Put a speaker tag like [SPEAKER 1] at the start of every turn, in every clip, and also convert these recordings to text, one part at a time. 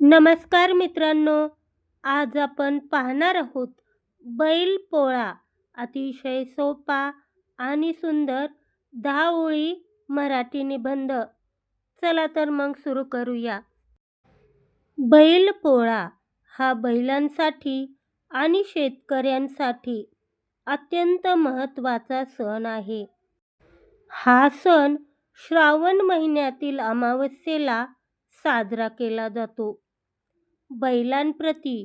[SPEAKER 1] नमस्कार मित्रांनो आज आपण पाहणार आहोत बैल पोळा. अतिशय सोपा आणि सुंदर दहा ओळी मराठी निबंध. चला तर मग सुरू करूया. बैल पोळा हा बैलांसाठी आणि शेतकऱ्यांसाठी अत्यंत महत्त्वाचा सण आहे. हा सण श्रावण महिन्यातील अमावस्येला साजरा केला जातो. बैलांप्रती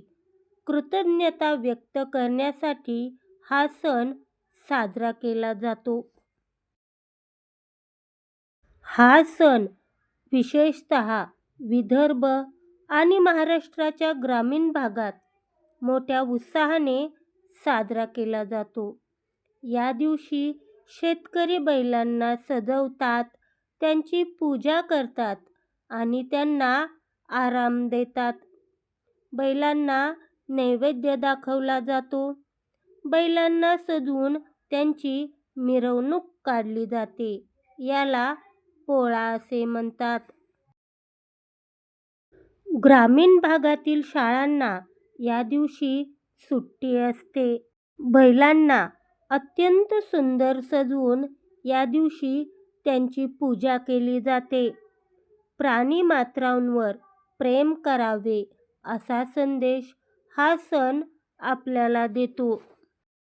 [SPEAKER 1] कृतज्ञता व्यक्त करण्यासाठी हा सण साजरा केला जातो. हा सण विशेषत विदर्भ आणि महाराष्ट्राच्या ग्रामीण भागात मोठ्या उत्साहाने साजरा केला जातो. या दिवशी शेतकरी बैलांना सजवतात त्यांची पूजा करतात आणि त्यांना आराम देतात. बैलांना नैवेद्य दाखवला जातो. बैलांना सजवून त्यांची मिरवणूक काढली जाते. याला पोळा असे म्हणतात. ग्रामीण भागातील शाळांना या दिवशी सुट्टी असते. बैलांना अत्यंत सुंदर सजवून या दिवशी त्यांची पूजा केली जाते. प्राणी मात्रांवर प्रेम करावे. असा संदेश हा सण आपल्याला देतो.